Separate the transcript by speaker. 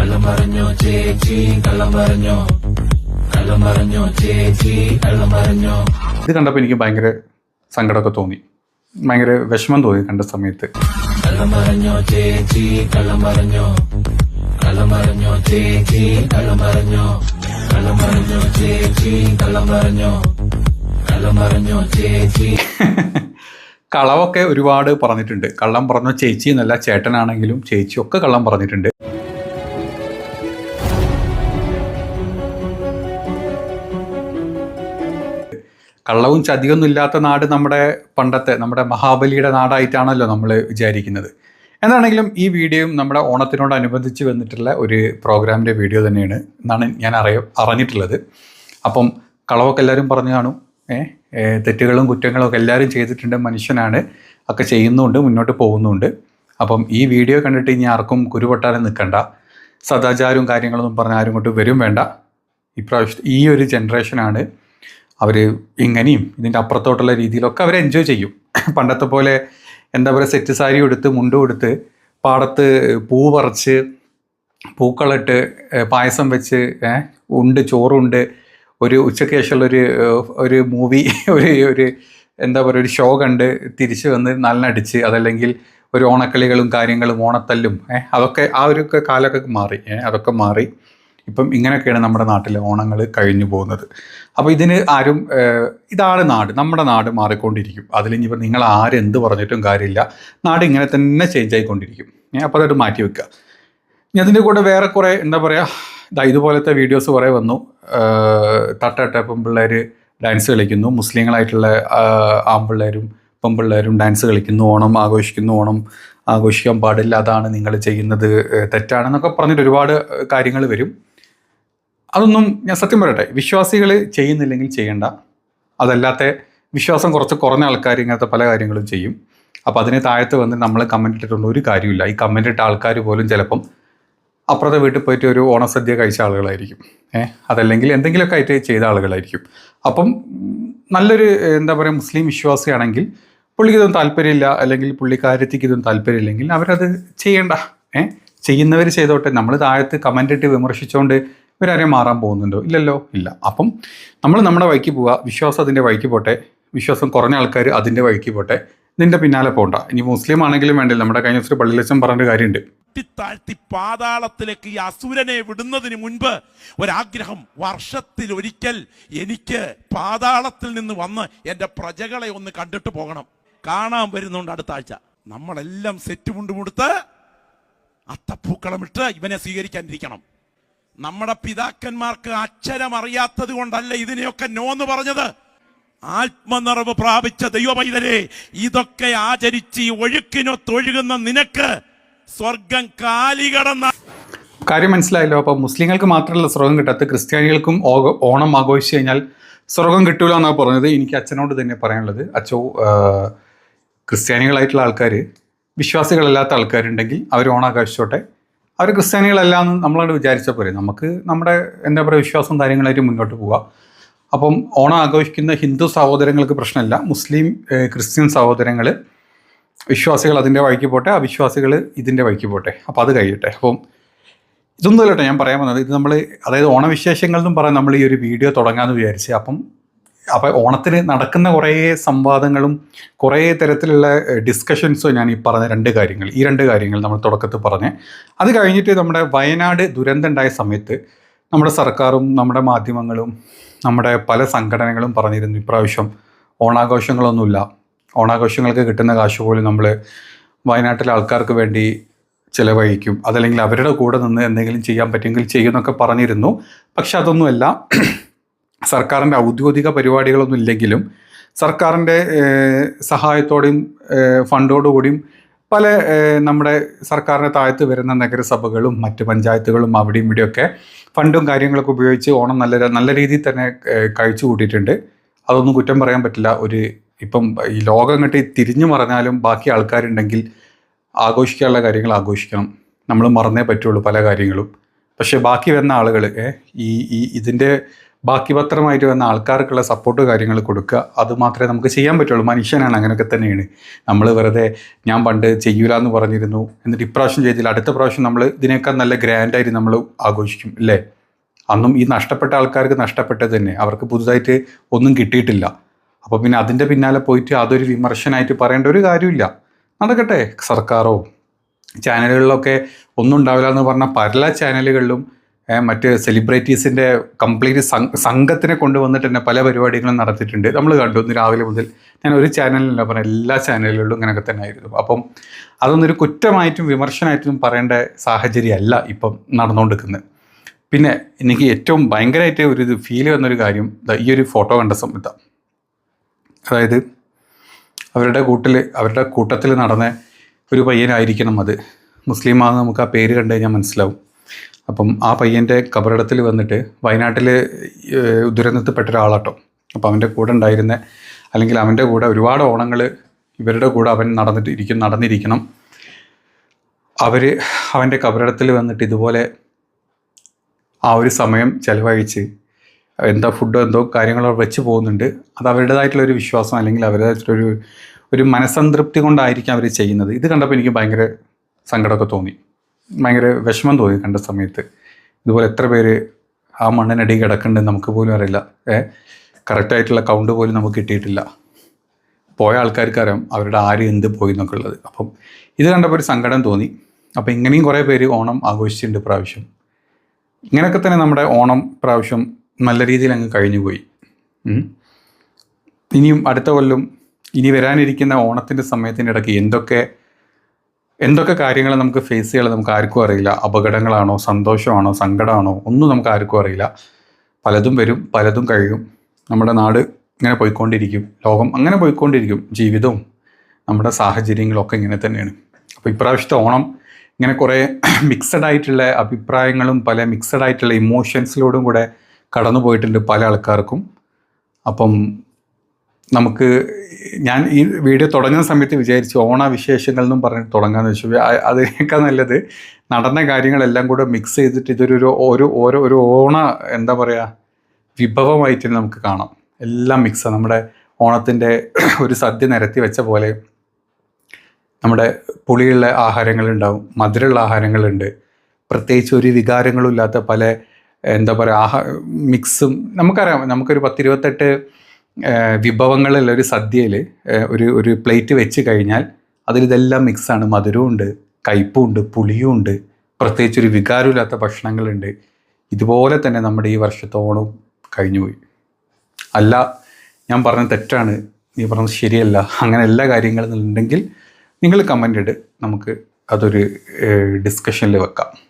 Speaker 1: കള്ളം പറഞ്ഞോ ചേച്ചി കള്ളം പറഞ്ഞോ കള്ളം പറഞ്ഞോ ചേച്ചി കള്ളം പറഞ്ഞോ
Speaker 2: ഇത് കണ്ടപ്പോൾ എനിക്ക് ഭയങ്കര സങ്കടമൊക്കെ തോന്നി. ഭയങ്കര വിഷമം തോന്നി കണ്ട സമയത്ത്.
Speaker 1: കള്ളം പറഞ്ഞോ ചേച്ചി കള്ളം പറഞ്ഞോ കള്ളം പറഞ്ഞോ ചേച്ചി കള്ളം പറഞ്ഞോ കള്ളം പറഞ്ഞോ ചേച്ചി കള്ളം പറഞ്ഞോ കള്ളം പറഞ്ഞോ ചേച്ചി.
Speaker 2: കളവൊക്കെ ഒരുപാട് പറഞ്ഞിട്ടുണ്ട്. കള്ളം പറഞ്ഞോ ചേച്ചി എന്നല്ല ചേട്ടനാണെങ്കിലും ചേച്ചിയൊക്കെ കള്ളം പറഞ്ഞിട്ടുണ്ട്. കള്ളവും ചതിയൊന്നും ഇല്ലാത്ത നാട് നമ്മുടെ പണ്ടത്തെ നമ്മുടെ മഹാബലിയുടെ നാടായിട്ടാണല്ലോ നമ്മൾ വിചാരിക്കുന്നത്. എന്താണെങ്കിലും ഈ വീഡിയോയും നമ്മുടെ ഓണത്തിനോടനുബന്ധിച്ച് വന്നിട്ടുള്ള ഒരു പ്രോഗ്രാമിന്റെ വീഡിയോ തന്നെയാണ് എന്നാണ് ഞാൻ അറിയ അറിഞ്ഞിട്ടുള്ളത്. അപ്പം കളവൊക്കെ എല്ലാവരും പറഞ്ഞു കാണും. തെറ്റുകളും കുറ്റങ്ങളും ഒക്കെ എല്ലാവരും ചെയ്തിട്ടുണ്ട്. മനുഷ്യനാണ്. ഒക്കെ ചെയ്യുന്നുണ്ട് മുന്നോട്ട് പോകുന്നുണ്ട്. അപ്പം ഈ വീഡിയോ കണ്ടിട്ട് ഇനി ആർക്കും കുരുപൊട്ടാനും നിൽക്കണ്ട. സദാചാരവും കാര്യങ്ങളൊന്നും പറഞ്ഞ് ആരും കൊണ്ട് വരും വേണ്ട. ഇപ്രാവശ്യം ഈ ഒരു ജനറേഷനാണ് അവർ ഇങ്ങനെയും ഇതിന്റെ അപ്പുറത്തോട്ടുള്ള രീതിയിലൊക്കെ അവർ എൻജോയ് ചെയ്യും. പണ്ടത്തെ പോലെ എന്താ പറയുക സെറ്റ് സാരി എടുത്ത് മുണ്ടും എടുത്ത് പാടത്ത് പൂ പറിച്ച് പൂക്കളിട്ട് പായസം വെച്ച് ഉണ്ട് ചോറുണ്ട് ഒരു ഉച്ചയ്ക്ക് ശേഷമുള്ള ഒരു ഒരു മൂവി ഒരു ഒരു എന്താ പറയുക ഒരു ഷോ കണ്ട് തിരിച്ചു വന്ന് നല്ലടിച്ച് അതല്ലെങ്കിൽ ഒരു ഓണക്കളികളും കാര്യങ്ങളും ഓണത്തല്ലും അതൊക്കെ ആ ഒരു കാലമൊക്കെ മാറി അതൊക്കെ മാറി. ഇപ്പം ഇങ്ങനെയൊക്കെയാണ് നമ്മുടെ നാട്ടിലെ ഓണങ്ങൾ കഴിഞ്ഞു പോകുന്നത്. അപ്പോൾ ഇതിന് ആരും ഇതാണ് നാട് നമ്മുടെ നാട് മാറിക്കൊണ്ടിരിക്കും. അതിലിനിയിപ്പോൾ നിങ്ങൾ ആരെന്ത് പറഞ്ഞിട്ടും കാര്യമില്ല. നാട് ഇങ്ങനെ തന്നെ ചേഞ്ച് ആയിക്കൊണ്ടിരിക്കും. ഞാൻ അപ്പോൾ അത് മാറ്റി വെക്കുക ഞാൻ അതിന്റെ കൂടെ വേറെ കുറേ എന്താ പറയുക ഇതാ ഇതുപോലത്തെ വീഡിയോസ് കുറേ വന്നു. തട്ടട്ട പെൺപിള്ളേർ ഡാൻസ് കളിക്കുന്നു. മുസ്ലിങ്ങളായിട്ടുള്ള ആൺപിള്ളേരും പെൺപിള്ളേരും ഡാൻസ് കളിക്കുന്നു. ഓണം ആഘോഷിക്കുന്നു. ഓണം ആഘോഷിക്കാൻ പാടില്ല. അതാണ് നിങ്ങൾ ചെയ്യുന്നത് തെറ്റാണെന്നൊക്കെ പറഞ്ഞിട്ട് ഒരുപാട് കാര്യങ്ങൾ വരും. അതൊന്നും ഞാൻ സത്യം പറയട്ടെ വിശ്വാസികൾ ചെയ്യുന്നില്ലെങ്കിൽ ചെയ്യണ്ട. അതല്ലാത്ത വിശ്വാസം കുറച്ച് കുറഞ്ഞ ആൾക്കാർ ഇങ്ങനത്തെ പല കാര്യങ്ങളും ചെയ്യും. അപ്പോൾ അതിന് താഴത്ത് വന്ന് നമ്മൾ കമന്റ് ഇട്ടിട്ടുള്ള ഒരു കാര്യമില്ല ഈ കമന്റ് ഇട്ട ആൾക്കാർ പോലും ചിലപ്പം അപ്പുറത്തെ വീട്ടിൽ പോയിട്ട് ഒരു ഓണസദ്യ കഴിച്ച ആളുകളായിരിക്കും. ഏഹ് അതല്ലെങ്കിൽ എന്തെങ്കിലുമൊക്കെ ആയിട്ട് ചെയ്ത ആളുകളായിരിക്കും. അപ്പം നല്ലൊരു എന്താ പറയുക മുസ്ലിം വിശ്വാസിയാണെങ്കിൽ പുള്ളിക്കിതൊന്നും താല്പര്യമില്ല അല്ലെങ്കിൽ പുള്ളിക്കാരത്തിക്ക് ഇതൊന്നും താല്പര്യമില്ലെങ്കിൽ അവരത് ചെയ്യണ്ട. ഏഹ് ചെയ്യുന്നവർ ചെയ്തോട്ടെ. നമ്മൾ താഴത്ത് കമന്റ് ഇട്ട് വിമർശിച്ചുകൊണ്ട് ഇവരാരെയും മാറാൻ പോകുന്നുണ്ടോ? ഇല്ലല്ലോ? ഇല്ല. അപ്പം നമ്മൾ നമ്മുടെ വഴിക്ക് പോവുക വിശ്വാസം അതിന്റെ വഴിക്ക് പോട്ടെ. വിശ്വാസം കുറഞ്ഞ ആൾക്കാർ അതിന്റെ വഴിക്ക് പോട്ടെ. നിന്റെ പിന്നാലെ പോണ്ട. ഇനി മുസ്ലിം ആണെങ്കിലും വേണ്ടില്ല നമ്മുടെ കഴിഞ്ഞ ദിവസം പള്ളിയിലച്ചൻ പറഞ്ഞൊരു കാര്യമുണ്ട്.
Speaker 3: താഴ്ത്തി പാതാളത്തിലേക്ക് ഈ അസുരനെ വിടുന്നതിന് മുൻപ് ഒരാഗ്രഹം. വർഷത്തിൽ ഒരിക്കൽ എനിക്ക് പാതാളത്തിൽ നിന്ന് വന്ന് എന്റെ പ്രജകളെ ഒന്ന് കണ്ടിട്ട് പോകണം. കാണാൻ വരുന്നുണ്ട് അടുത്ത ആഴ്ച. നമ്മളെല്ലാം സെറ്റ് മുണ്ടുമുടുത്ത് അത്തപ്പൂക്കളമിട്ട് ഇവനെ സ്വീകരിക്കാനിരിക്കണം. നമ്മുടെ പിതാക്കന്മാർക്ക് അക്ഷരം അറിയാത്തത് കൊണ്ടല്ല ഇതിനെയൊക്കെ നോന്ന് പറഞ്ഞത്. ആത്മനിറവ് പ്രാപിച്ച ദൈവമൈതരെ ഇതൊക്കെ ആചരിച്ച് ഒഴുക്കിനൊത്തൊഴുകുന്ന നിനക്ക് സ്വർഗം കാലികടന്ന
Speaker 2: കാര്യം മനസ്സിലായല്ലോ അപ്പോൾ മുസ്ലിങ്ങൾക്ക് മാത്രമല്ല സ്വർഗം കിട്ടാത്ത ക്രിസ്ത്യാനികൾക്കും ഓണം ആഘോഷിച്ച് കഴിഞ്ഞാൽ സ്വർഗം കിട്ടൂല എന്നാണ് പറഞ്ഞത്. എനിക്ക് അച്ഛനോട് തന്നെ പറയാനുള്ളത്. അച്ഛോ ക്രിസ്ത്യാനികളായിട്ടുള്ള ആൾക്കാർ വിശ്വാസികളല്ലാത്ത ആൾക്കാരുണ്ടെങ്കിൽ അവർ ഓണം ആഘോഷിച്ചോട്ടെ അവർ ക്രിസ്ത്യാനികളെല്ലാം നമ്മളോട് വിചാരിച്ച പോലെ നമുക്ക് നമ്മുടെ എന്താ പറയുക വിശ്വാസം കാര്യങ്ങളായിട്ട് മുന്നോട്ട് പോവാം. അപ്പം ഓണം ആഘോഷിക്കുന്ന ഹിന്ദു സഹോദരങ്ങൾക്ക് പ്രശ്നമില്ല മുസ്ലിം ക്രിസ്ത്യൻ സഹോദരങ്ങൾ വിശ്വാസികൾ അതിന്റെ വഴിക്ക് പോട്ടെ അവിശ്വാസികൾ ഇതിന്റെ വഴിക്ക് പോട്ടെ. അപ്പോൾ അത് കഴിയട്ടെ. അപ്പം ഇതൊന്നുമല്ല കേട്ടോ ഞാൻ പറയാൻ വന്നത്. ഇത് നമ്മൾ അതായത് ഓണവിശേഷങ്ങൾ എന്നും പറയാൻ നമ്മൾ ഈ ഒരു വീഡിയോ തുടങ്ങാമെന്ന് വിചാരിച്ച് അപ്പം അപ്പോൾ ഓണത്തിന് നടക്കുന്ന കുറേ സംവാദങ്ങളും കുറേ തരത്തിലുള്ള ഡിസ്കഷൻസും ഞാൻ ഈ പറഞ്ഞ രണ്ട് കാര്യങ്ങൾ ഈ രണ്ട് കാര്യങ്ങൾ നമ്മൾ തുടക്കത്തിൽ പറഞ്ഞ്. അത് കഴിഞ്ഞിട്ട് നമ്മുടെ വയനാട് ദുരന്തം ഉണ്ടായ സമയത്ത് നമ്മുടെ സർക്കാരും നമ്മുടെ മാധ്യമങ്ങളും നമ്മുടെ പല സംഘടനകളും പറഞ്ഞിരുന്നു ഇപ്രാവശ്യം ഓണാഘോഷങ്ങളൊന്നുമില്ല. ഓണാഘോഷങ്ങൾക്ക് കിട്ടുന്ന കാശ് പോലും നമ്മൾ വയനാട്ടിലെ ആൾക്കാർക്ക് വേണ്ടി ചിലവഴിക്കും. അതല്ലെങ്കിൽ അവരുടെ കൂടെ നിന്ന് എന്തെങ്കിലും ചെയ്യാൻ പറ്റുമെങ്കിൽ ചെയ്യുമെന്നൊക്കെ പറഞ്ഞിരുന്നു. പക്ഷെ അതൊന്നുമല്ല. സർക്കാരിന്റെ ഔദ്യോഗിക പരിപാടികളൊന്നും ഇല്ലെങ്കിലും സർക്കാരിന്റെ സഹായത്തോടെയും ഫണ്ടോടുകൂടിയും പല നമ്മുടെ സർക്കാരിന്റെ താഴത്ത് വരുന്ന നഗരസഭകളും മറ്റ് പഞ്ചായത്തുകളും അവിടെയും ഇവിടെയൊക്കെ ഫണ്ടും കാര്യങ്ങളൊക്കെ ഉപയോഗിച്ച് ഓണം നല്ല നല്ല രീതിയിൽ തന്നെ കഴിച്ചു കൂട്ടിയിട്ടുണ്ട്. അതൊന്നും കുറ്റം പറയാൻ പറ്റില്ല. ഒരു ഇപ്പം ഈ ലോകം കിട്ടി തിരിഞ്ഞു മറഞ്ഞാലും ബാക്കി ആൾക്കാരുണ്ടെങ്കിൽ ആഘോഷിക്കാനുള്ള കാര്യങ്ങൾ ആഘോഷിക്കണം. നമ്മൾ മറന്നേ പറ്റുള്ളൂ പല കാര്യങ്ങളും. പക്ഷേ ബാക്കി വരുന്ന ആളുകൾ ഈ ഈ ഇതിന്റെ ബാക്കി പത്രമായിട്ട് വന്ന ആൾക്കാർക്കുള്ള സപ്പോർട്ട് കാര്യങ്ങൾ കൊടുക്കുക. അത് മാത്രമേ നമുക്ക് ചെയ്യാൻ പറ്റുള്ളൂ. മനുഷ്യനാണ് അങ്ങനെയൊക്കെ തന്നെയാണ്. നമ്മൾ വെറുതെ ഞാൻ പണ്ട് ചെയ്യൂല എന്ന് പറഞ്ഞിരുന്നു. എന്നിട്ട് ഇപ്രാവശ്യം ചെയ്തില്ല. അടുത്ത പ്രാവശ്യം നമ്മൾ ഇതിനേക്കാൾ നല്ല ഗ്രാൻഡായിട്ട് നമ്മൾ ആഘോഷിക്കും. അല്ലേ അന്നും ഈ നഷ്ടപ്പെട്ട ആൾക്കാർക്ക് നഷ്ടപ്പെട്ടത് തന്നെ. അവർക്ക് പുതുതായിട്ട് ഒന്നും കിട്ടിയിട്ടില്ല. അപ്പോൾ പിന്നെ അതിന്റെ പിന്നാലെ പോയിട്ട് അതൊരു വിമർശനമായിട്ട് പറയേണ്ട ഒരു കാര്യമില്ല. നടക്കട്ടെ. സർക്കാരോ ചാനലുകളിലൊക്കെ ഒന്നും ഉണ്ടാവില്ല എന്ന് പറഞ്ഞാൽ പല ചാനലുകളിലും മറ്റ് സെലിബ്രിറ്റീസിന്റെ കംപ്ലീറ്റ് സംഘത്തിനെ കൊണ്ടുവന്നിട്ട് തന്നെ പല പരിപാടികളും നടത്തിയിട്ടുണ്ട്. നമ്മൾ കണ്ടു ഇന്ന് രാവിലെ മുതൽ ഞാൻ ഒരു ചാനലിലല്ല പറഞ്ഞ എല്ലാ ചാനലുകളിലും ഇങ്ങനെയൊക്കെ തന്നെ ആയിരുന്നു അപ്പം അതൊന്നൊരു കുറ്റമായിട്ടും വിമർശനമായിട്ടും പറയേണ്ട സാഹചര്യമല്ല ഇപ്പം നടന്നുകൊണ്ടിരിക്കുന്നത്. പിന്നെ എനിക്ക് ഏറ്റവും ഭയങ്കരമായിട്ട് ഒരു ഇത് ഫീൽ വന്നൊരു കാര്യം ഈ ഒരു ഫോട്ടോ കണ്ട സമയത്താണ് അതായത് അവരുടെ കൂട്ടിൽ അവരുടെ കൂട്ടത്തിൽ നടന്ന ഒരു പയ്യനായിരിക്കണം അത്. മുസ്ലിമാണെന്ന് നമുക്ക് ആ പേര് കണ്ടു കഴിഞ്ഞാൽ മനസ്സിലാവും. അപ്പം ആ പയ്യന്റെ കബറിടത്തിൽ വന്നിട്ട് വയനാട്ടിൽ ദുരന്തത്തിൽപ്പെട്ട ഒരാളാട്ടോ. അപ്പം അവന്റെ കൂടെ ഉണ്ടായിരുന്ന അല്ലെങ്കിൽ അവന്റെ കൂടെ ഒരുപാട് ഓണങ്ങൾ ഇവരുടെ കൂടെ അവൻ നടന്നിട്ട് ഇരിക്കും നടന്നിരിക്കണം. അവർ അവന്റെ കബറിടത്തിൽ വന്നിട്ട് ഇതുപോലെ ആ ഒരു സമയം ചിലവഴിച്ച് എന്താ ഫുഡോ എന്തോ കാര്യങ്ങളോ വെച്ച് പോകുന്നുണ്ട്. അത് അവരുടേതായിട്ടുള്ള ഒരു വിശ്വാസം അല്ലെങ്കിൽ അവരുടേതായിട്ടുള്ളൊരു ഒരു മനസ്സംതൃപ്തി കൊണ്ടായിരിക്കും അവർ ചെയ്യുന്നത്. ഇത് കണ്ടപ്പോൾ എനിക്ക് ഭയങ്കര സങ്കടമൊക്കെ തോന്നി. ഭയങ്കര വിഷമം തോന്നി കണ്ട സമയത്ത്. ഇതുപോലെ എത്ര പേര് ആ മണ്ണിനടി കിടക്കുന്നുണ്ട് നമുക്ക് പോലും അറിയില്ല. ഏ? കറക്റ്റായിട്ടുള്ള കൗണ്ട് പോലും നമുക്ക് കിട്ടിയിട്ടില്ല. പോയ ആൾക്കാർക്ക് അറിയാം അവരുടെ ആര് എന്ത് പോയി എന്നൊക്കെ ഉള്ളത്. അപ്പം ഇത് കണ്ടപ്പോൾ ഒരു സങ്കടം തോന്നി. അപ്പം ഇങ്ങനെയും കുറേ പേര് ഓണം ആഘോഷിച്ചിട്ടുണ്ട് പ്രാവശ്യം ഇങ്ങനെയൊക്കെ തന്നെ നമ്മുടെ ഓണം പ്രാവശ്യം നല്ല രീതിയിൽ അങ്ങ് കഴിഞ്ഞു പോയി ഇനിയും അടുത്ത കൊല്ലം ഇനി വരാനിരിക്കുന്ന ഓണത്തിന്റെ സമയത്തിന്റെ ഇടയ്ക്ക് എന്തൊക്കെ എന്തൊക്കെ കാര്യങ്ങൾ നമുക്ക് ഫേസ് ചെയ്യാൻ നമുക്ക് ആർക്കും അറിയില്ല. അപകടങ്ങളാണോ സന്തോഷമാണോ സങ്കടമാണോ ഒന്നും നമുക്ക് ആർക്കും അറിയില്ല. പലതും വരും പലതും കഴിയും. നമ്മുടെ നാട് ഇങ്ങനെ പോയിക്കൊണ്ടിരിക്കും. ലോകം അങ്ങനെ പോയിക്കൊണ്ടിരിക്കും. ജീവിതവും നമ്മുടെ സാഹചര്യങ്ങളൊക്കെ ഇങ്ങനെ തന്നെയാണ്. അപ്പോൾ ഇപ്രാവശ്യത്തെ ഓണം ഇങ്ങനെ കുറേ മിക്സഡ് ആയിട്ടുള്ള അഭിപ്രായങ്ങളും പല മിക്സഡ് ആയിട്ടുള്ള ഇമോഷൻസിലോടും കൂടെ കടന്നു പോയിട്ടുണ്ട് പല ആൾക്കാർക്കും. അപ്പം നമുക്ക് ഞാൻ ഈ വീഡിയോ തുടങ്ങുന്ന സമയത്ത് വിചാരിച്ചു ഓണ വിശേഷങ്ങൾ എന്നും പറഞ്ഞിട്ട് തുടങ്ങാന്ന് വെച്ചു. അതിനേക്കാൾ നല്ലത് നടന്ന കാര്യങ്ങളെല്ലാം കൂടെ മിക്സ് ചെയ്തിട്ട് ഇതൊരു ഒരു ഓരോ ഒരു ഓണ എന്താ പറയുക വിഭവമായിട്ട് നമുക്ക് കാണാം. എല്ലാം മിക്സ് നമ്മുടെ ഓണത്തിന്റെ ഒരു സദ്യ നിരത്തി വെച്ച പോലെ നമ്മുടെ പുളിയുള്ള ആഹാരങ്ങളുണ്ടാവും മധുരമുള്ള ആഹാരങ്ങളുണ്ട്. പ്രത്യേകിച്ച് ഒരു വികാരങ്ങളും ഇല്ലാത്ത പല എന്താ പറയുക ആഹാ മിക്സും നമുക്കറിയാം. നമുക്കൊരു പത്തിരുപത്തെട്ട് വിഭവങ്ങളുള്ള ഒരു സദ്യയിൽ ഒരു ഒരു പ്ലേറ്റ് വെച്ച് കഴിഞ്ഞാൽ അതിലിതെല്ലാം മിക്സാണ്. ഉണ്ട് പുളിയും ഉണ്ട് പ്രത്യേകിച്ച് ഒരു വികാരമില്ലാത്ത ഭക്ഷണങ്ങളുണ്ട്. ഇതുപോലെ തന്നെ നമ്മുടെ ഈ വർഷത്തെ കഴിഞ്ഞുപോയി അല്ല ഞാൻ പറഞ്ഞ തെറ്റാണ്. നീ പറഞ്ഞത് ശരിയല്ല. അങ്ങനെ എല്ലാ കാര്യങ്ങളും ഉണ്ടെങ്കിൽ നിങ്ങൾ കമന്റ് ഇട്. നമുക്ക് അതൊരു ഡിസ്കഷനിൽ വെക്കാം.